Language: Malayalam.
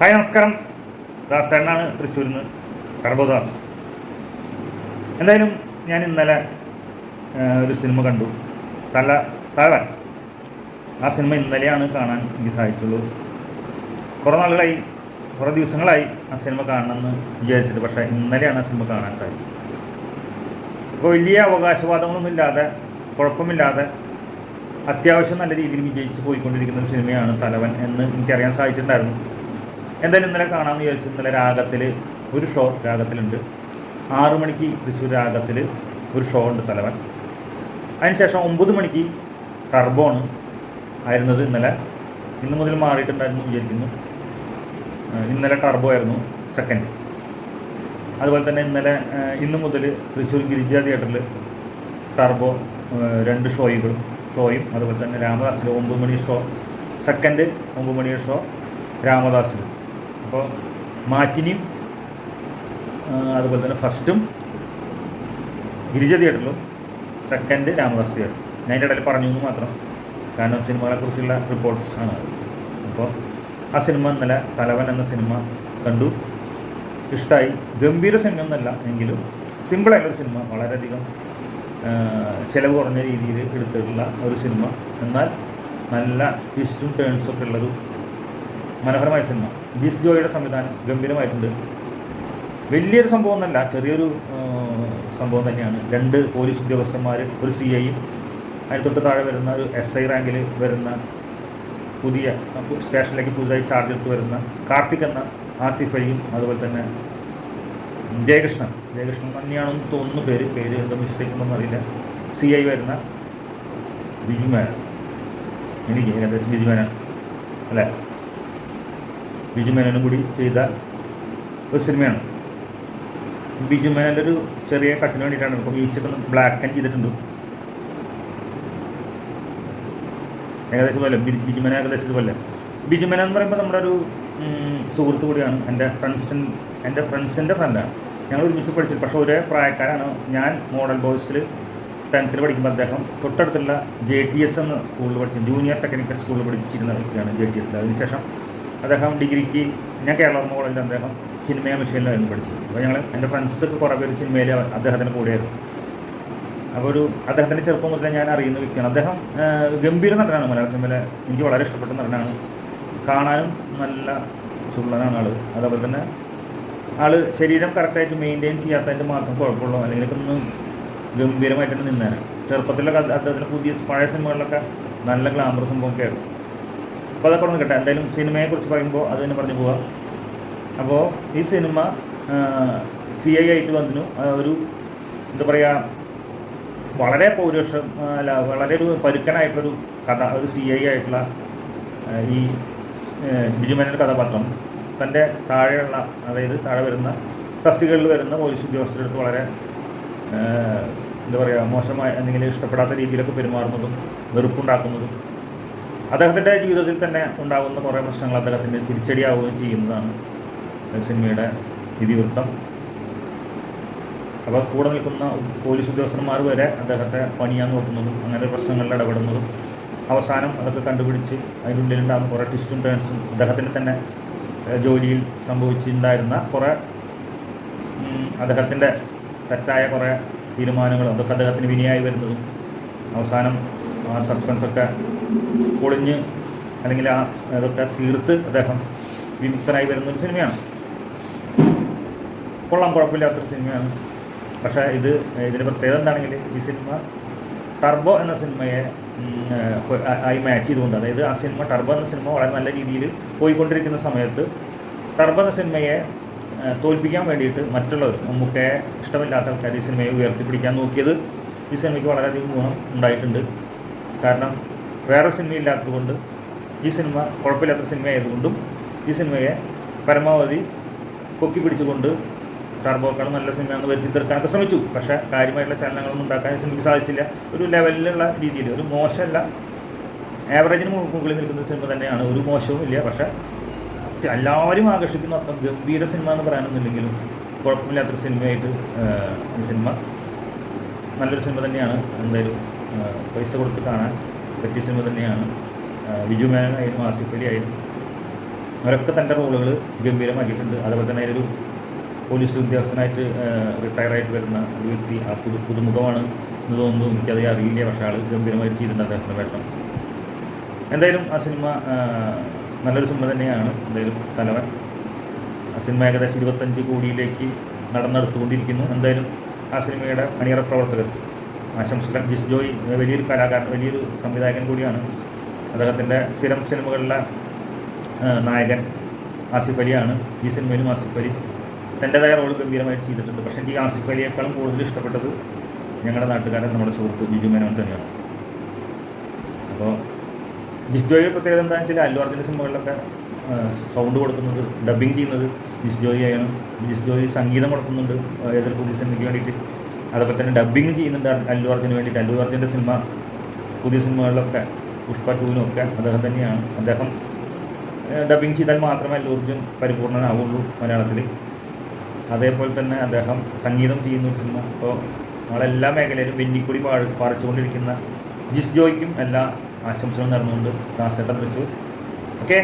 ഹായ് നമസ്കാരം. ദാസേണ്ണാണ് തൃശ്ശൂരിൽ നിന്ന് കർബദാസ് എന്തായാലും ഞാൻ ഇന്നലെ ഒരു സിനിമ കണ്ടു. തല തലവൻ. ആ സിനിമ ഇന്നലെയാണ് കാണാൻ എനിക്ക് സാധിച്ചുള്ളൂ. കുറേ നാളുകളായി കുറേ ദിവസങ്ങളായി ആ സിനിമ കാണണമെന്ന് വിചാരിച്ചിട്ട് പക്ഷേ ഇന്നലെയാണ് ആ സിനിമ കാണാൻ സാധിച്ചത്. അപ്പോൾ വലിയ അവകാശവാദങ്ങളൊന്നും ഇല്ലാതെ കുഴപ്പമില്ലാതെ അത്യാവശ്യം നല്ല രീതിയിൽ വിജയിച്ച് പോയിക്കൊണ്ടിരിക്കുന്ന ഒരു സിനിമയാണ് തലവൻ എന്ന് എനിക്കറിയാൻ സാധിച്ചിട്ടുണ്ടായിരുന്നു. എന്തായാലും ഇന്നലെ കാണാമെന്ന് വിചാരിച്ചു. ഇന്നലെ രാഗത്തിൽ ഒരു ഷോ രാഗത്തിലുണ്ട്. ആറു മണിക്ക് തൃശ്ശൂർ രാഗത്തിൽ ഒരു ഷോ ഉണ്ട് തലവൻ. അതിനുശേഷം ഒമ്പത് മണിക്ക് ടർബോണ് ആയിരുന്നത് ഇന്നലെ. ഇന്ന് മുതൽ മാറിയിട്ടുണ്ടായിരുന്നു വിചാരിക്കുന്നു. ഇന്നലെ ടർബോ ആയിരുന്നു സെക്കൻഡ് അതുപോലെ തന്നെ ഇന്നലെ ഇന്ന് മുതൽ തൃശ്ശൂർ ഗിരിജ തിയേറ്ററിൽ ടർബോ രണ്ട് ഷോയുകളും ഷോയും അതുപോലെ തന്നെ രാമദാസിൽ ഒമ്പത് മണി ഷോ സെക്കൻഡ് ഒമ്പത് മണി ഷോ രാമദാസിൽ അപ്പോൾ മാറ്റിനിയും അതുപോലെ തന്നെ ഫസ്റ്റും ഗിരിജ തിയേറ്ററിലും സെക്കൻഡ് രാമദാസ് തിയേറ്റർ ഞാൻ ഇടയിൽ പറഞ്ഞു എന്ന് മാത്രം. കാരണം സിനിമകളെക്കുറിച്ചുള്ള റിപ്പോർട്ട്സ് ആണ് അപ്പോൾ ആ സിനിമ ഇന്നലെ തലവൻ എന്ന സിനിമ കണ്ടു. ഇഷ്ടമായി ഗംഭീര സിനിമ എന്നല്ല എങ്കിലും സിമ്പിളായിട്ടുള്ള സിനിമ. വളരെയധികം ചിലവ് കുറഞ്ഞ രീതിയിൽ എടുത്തിട്ടുള്ള ഒരു സിനിമ. എന്നാൽ നല്ല ട്വിസ്റ്റും ടേൺസും ഒക്കെ ഉള്ളൊരു മനോഹരമായ സിനിമ. ജിസ് ജോയുടെ സംവിധാനം ഗംഭീരമായിട്ടുണ്ട്. വലിയൊരു സംഭവം എന്നല്ല ചെറിയൊരു സംഭവം തന്നെയാണ്. രണ്ട് പോലീസ് ഉദ്യോഗസ്ഥന്മാർ ഒരു സി ഐയും അതിന് തൊട്ട് താഴെ വരുന്ന ഒരു എസ് ഐ റാങ്കിൽ വരുന്ന പുതിയ സ്റ്റേഷനിലേക്ക് പുതുതായി ചാർജ് എടുത്ത് വരുന്ന കാർത്തിക് എന്ന ആസിഫ് അലിയും അതുപോലെ തന്നെ ജയകൃഷ്ണൻ. ജയകൃഷ്ണൻ തന്നെയാണെന്ന് തോന്നുന്നു പേര്. പേര് എന്താ മിസ്റ്റേക്ക് ഉണ്ടെന്ന് അറിയില്ല. സി ഐ വരുന്ന ബിജുമേനൻ. എനിക്ക് ഏകദേശം ബിജുമേനൻ. അല്ലേ? ബിജുമേനനും കൂടി ചെയ്ത ഒരു സിനിമയാണ്. ബിജുമേനന്റെ ഒരു ചെറിയ കട്ടിന് വേണ്ടിയിട്ടാണ് ഇപ്പം ഒന്ന് ബ്ലാക്ക് ആൻഡ് ചെയ്തിട്ടുണ്ട്. ഏകദേശം പോലെ ബിജു മേന ഏകദേശം ഇതുപോലെ. ബിജുമന എന്ന് പറയുമ്പോൾ നമ്മുടെ ഒരു സുഹൃത്ത് കൂടിയാണ്. എന്റെ ഫ്രണ്ട്സിൻ എന്റെ ഫ്രണ്ട്സിന്റെ ഫ്രണ്ടാണ് ഞങ്ങൾ ഒരുമിച്ച് പഠിച്ചത് പക്ഷേ ഒരേ പ്രായക്കാരാണ് ഞാൻ മോഡൽ ബോയ്സിൽ ടെൻത്തിൽ പഠിക്കുമ്പോൾ അദ്ദേഹം തൊട്ടടുത്തുള്ള ജെ ടി എസ് എന്ന സ്കൂളിൽ പഠിച്ച ജൂനിയർ ടെക്നിക്കൽ സ്കൂളിൽ പഠിച്ചിരുന്ന വ്യക്തിയാണ് ജെ ടി എസ് അതിനുശേഷം അദ്ദേഹം ഡിഗ്രിക്ക് ഞാൻ കേരള കോളേജിൽ അദ്ദേഹം ചിന്മയ മെഷീനിലായിരുന്നു പഠിച്ചത്. അപ്പോൾ ഞങ്ങൾ എന്റെ ഫ്രണ്ട്സൊക്കെ കുറേ പേര് ചിന്മയിൽ അദ്ദേഹത്തിന്റെ കൂടെയായിരുന്നു. അപ്പോൾ ഒരു അദ്ദേഹത്തിന്റെ ചെറുപ്പം മുതലേ ഞാൻ അറിയുന്ന വ്യക്തിയാണ്. അദ്ദേഹം ഗംഭീര നടനാണ് മലയാള സിനിമയിലെ എനിക്ക് വളരെ ഇഷ്ടപ്പെട്ട നടനാണ്. കാണാനും നല്ല ചുള്ളനാണ് ആൾ അതേപോലെ തന്നെ ആൾ ശരീരം കറക്റ്റായിട്ട് മെയിന്റെയിൻ ചെയ്യാത്തതിന്റെ മാത്രം കുഴപ്പമുള്ളൂ അല്ലെങ്കിൽ ഒന്ന് ഗംഭീരമായിട്ടാണ് നിന്നേനെ. ചെറുപ്പത്തിലൊക്കെ അദ്ദേഹത്തിന്റെ പുതിയ പഴയ സിനിമകളിലൊക്കെ നല്ല ഗ്ലാമർ സംഭവമൊക്കെ ആയിരുന്നു. അപ്പോൾ അതൊക്കെ ഒന്ന് കിട്ടാം. എന്തായാലും സിനിമയെക്കുറിച്ച് പറയുമ്പോൾ അത് തന്നെ പറഞ്ഞു പോവാം. അപ്പോൾ ഈ സിനിമ സി ഐ ആയിട്ട് വന്നു ഒരു എന്താ പറയുക വളരെ പൗരുഷം അല്ല വളരെ ഒരു പരുക്കനായിട്ടൊരു കഥ ഒരു സി ഐ ആയിട്ടുള്ള ഈ ബിജുമേനയുടെ കഥാപാത്രം. തന്റെ താഴെയുള്ള അതായത് താഴെ വരുന്ന തസ്തികകളിൽ വരുന്ന പോലീസ് ഉദ്യോഗസ്ഥരുടെ അടുത്ത് വളരെ എന്താ പറയുക മോശമായ എന്തെങ്കിലും ഇഷ്ടപ്പെടാത്ത രീതിയിലൊക്കെ പെരുമാറുന്നതും വെറുപ്പുണ്ടാക്കുന്നതും അദ്ദേഹത്തിന്റെ ജീവിതത്തിൽ തന്നെ ഉണ്ടാകുന്ന കുറേ പ്രശ്നങ്ങൾ അദ്ദേഹത്തിന് തിരിച്ചടിയാവുകയും ചെയ്യുന്നതാണ് സിനിമയുടെ ഇതിവൃത്തം. അപ്പോൾ കൂടെ നിൽക്കുന്ന പോലീസ് ഉദ്യോഗസ്ഥന്മാർ വരെ അദ്ദേഹത്തെ പണിയാൻ നോക്കുന്നതും അങ്ങനെ പ്രശ്നങ്ങളിൽ ഇടപെടുന്നതും അവസാനം അതൊക്കെ കണ്ടുപിടിച്ച് അതിനുള്ളിലുണ്ടാകുന്ന കുറേ ട്വിസ്റ്റും ടേൺസും അദ്ദേഹത്തിന്റെ തന്നെ ജോലിയിൽ സംഭവിച്ചിട്ടുണ്ടായിരുന്ന കുറേ അദ്ദേഹത്തിന്റെ തെറ്റായ കുറേ തീരുമാനങ്ങളും അതൊക്കെ അദ്ദേഹത്തിന് വിനിയായി വരുന്നതും അവസാനം ആ സസ്പെൻസൊക്കെ പൊളിഞ്ഞ് അല്ലെങ്കിൽ ആ അതൊക്കെ തീർത്ത് അദ്ദേഹം വിമുക്തനായി വരുന്ന ഒരു സിനിമയാണ്. കൊള്ളാം കുഴപ്പമില്ലാത്തൊരു സിനിമയാണ്. പക്ഷേ ഇത് ഇതിന്റെ പ്രത്യേകത എന്താണെങ്കിൽ ഈ സിനിമ ടർബോ എന്ന സിനിമയെ ആയി മാച്ച് ചെയ്തുകൊണ്ട് അതായത് ആ സിനിമ ടർബോ എന്ന സിനിമ വളരെ നല്ല രീതിയിൽ പോയിക്കൊണ്ടിരിക്കുന്ന സമയത്ത് ടർബോ എന്ന സിനിമയെ തോൽപ്പിക്കാൻ വേണ്ടിയിട്ട് മറ്റുള്ളവർ നമുക്ക് ഇഷ്ടമില്ലാത്ത ആൾക്കാർ ഈ സിനിമയെ ഉയർത്തിപ്പിടിക്കാൻ നോക്കിയത് ഈ സിനിമയ്ക്ക് വളരെയധികം ഗുണം ഉണ്ടായിട്ടുണ്ട്. കാരണം വേറെ സിനിമയില്ലാത്തതുകൊണ്ട് ഈ സിനിമ കുഴപ്പമില്ലാത്ത സിനിമ ആയതുകൊണ്ടും ഈ സിനിമയെ പരമാവധി പൊക്കി പിടിച്ചുകൊണ്ട് ടർബോക്കാണ് നല്ല സിനിമയാണെന്ന് വരുത്തി തീർക്കാനൊക്കെ ശ്രമിച്ചു. പക്ഷേ കാര്യമായിട്ടുള്ള ചലനങ്ങളൊന്നും ഉണ്ടാക്കാൻ സിനിമയ്ക്ക് സാധിച്ചില്ല. ഒരു ലെവലിലുള്ള രീതിയിൽ ഒരു മോശമല്ല. ആവറേജിന് മുകളിൽ നിൽക്കുന്ന സിനിമ തന്നെയാണ്. ഒരു മോശവും ഇല്ല. പക്ഷേ എല്ലാവരും ആകർഷിക്കുന്ന അത്ര ഗംഭീര സിനിമ എന്ന് പറയാനൊന്നുമില്ലെങ്കിലും കുഴപ്പമില്ലാത്തൊരു സിനിമയായിട്ട് ഈ സിനിമ നല്ലൊരു സിനിമ തന്നെയാണ്. എന്തായാലും പൈസ കൊടുത്ത് കാണാൻ പറ്റിയ സിനിമ തന്നെയാണ് ബിജു മേനൻ ആയാലും ആസിഫ് അലി ആയാലും അവരൊക്കെ തന്റെ റോളുകൾ ഗംഭീരമാക്കിയിട്ടുണ്ട്. അതുപോലെ തന്നെ ഒരു പോലീസ് ഉദ്യോഗസ്ഥനായിട്ട് റിട്ടയർ ആയിട്ട് വരുന്ന ഒരു വ്യക്തി ആ പുതു പുതുമുഖമാണ് എന്ന് തോന്നുന്നു. എനിക്കത് അറിയില്ല. പക്ഷേ ആൾ ഗംഭീരമായി ചെയ്തിട്ടുണ്ട് അദ്ദേഹത്തിന്റെ വേഷം. എന്തായാലും ആ സിനിമ നല്ലൊരു സിനിമ തന്നെയാണ്. എന്തായാലും തലവൻ ആ സിനിമ ഏകദേശം ഇരുപത്തഞ്ച് കോടിയിലേക്ക് നടന്നെടുത്തുകൊണ്ടിരിക്കുന്നു. എന്തായാലും ആ സിനിമയുടെ അണിയറ പ്രവർത്തകർക്ക് ആശംസകൾ. ജിസ് ജോയ് വലിയൊരു കലാകാരൻ വലിയൊരു സംവിധായകൻ കൂടിയാണ്. അദ്ദേഹത്തിന്റെ സ്ഥിരം സിനിമകളിലെ നായകൻ ആസിഫ് അലിയാണ് ഈ സിനിമയിലും ആസിഫ് അലി. തന്റെതായ റോൾ ഗംഭീരമായിട്ട് ചെയ്തിട്ടുണ്ട്. പക്ഷേ എനിക്ക് ആസിഫ് അലിയേക്കാളും കൂടുതൽ ഇഷ്ടപ്പെട്ടത് ഞങ്ങളുടെ നാട്ടുകാരൻ നമ്മുടെ സുഹൃത്ത് ബിജു മേനോൻ തന്നെയാണ്. അപ്പോൾ ജിസ് ജോയിയുടെ പ്രത്യേകത എന്താണെന്ന് വെച്ചാൽ അല്ലു അർജുന്റെ സിനിമകളിലൊക്കെ സൗണ്ട് കൊടുക്കുന്നത് ഡബ്ബിങ് ചെയ്യുന്നത് ജിസ് ജോയിയാണ് ജിസ് ജോയി സംഗീതം കൊടുക്കുന്നുണ്ട് ഏതൊരു പുതിയ സിനിമയ്ക്ക് വേണ്ടിയിട്ട്. അതുപോലെ തന്നെ ഡബ്ബിങ് ചെയ്യുന്നുണ്ട് അല്ലു അർജുന് വേണ്ടിയിട്ട്. അല്ലു അർജുന്റെ സിനിമ പുതിയ സിനിമകളിലൊക്കെ പുഷ്പ ടൂവിനും ഒക്കെ അദ്ദേഹം തന്നെയാണ്. അദ്ദേഹം ഡബ്ബിങ് ചെയ്താൽ മാത്രമേ അല്ലു അർജുൻ പരിപൂർണനാവുള്ളൂ മലയാളത്തിൽ അതേപോലെ തന്നെ അദ്ദേഹം സംഗീതം ചെയ്യുന്ന ഒരു സിനിമ അപ്പോൾ നമ്മളെല്ലാ മേഖലയിലും വെന്നിക്കുടി പാ പാറിച്ചുകൊണ്ടിരിക്കുന്ന ജിസ് ജോയ്ക്കും എല്ലാ ആശംസകളും നടന്നുകൊണ്ട് ദാസേട്ടൻ തൃശ്ശൂർ. ഓക്കെ